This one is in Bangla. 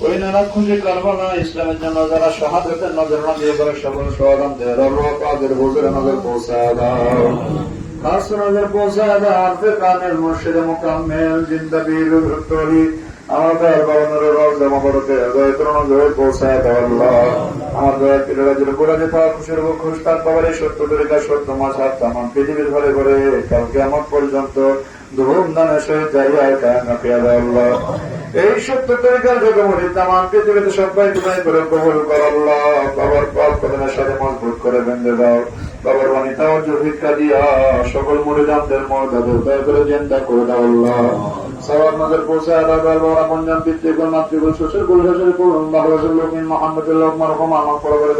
ওই নানা খুঁজে কারবালা ইসলামের জন্য যারা শাহাদাতের নজর না দিয়ে করে সকল সোহাদানদের আল্লাহ তাদের হুজুরে নজর পৌঁছায় দাও। নজর পৌঁছায় দাও কানের মুর্শিদে জিন্দাবীর তামাম পৃথিবীর আমার পর্যন্ত সহিত এই সত্য তরিকার জগমরি তামাম পৃথিবীতে সবাই তোমায় করে কবুল কর বাবার পাক কদমের সাথে মজবুত করে বেঁধে দাও। বাবার বাণিতা ও দিয়া সকল মরিদামদের মর্যাদার দয়া করে জেন্দা করে দাও আল্লাহ। সবার নজর পৌঁছায় দাও লোক আমার করে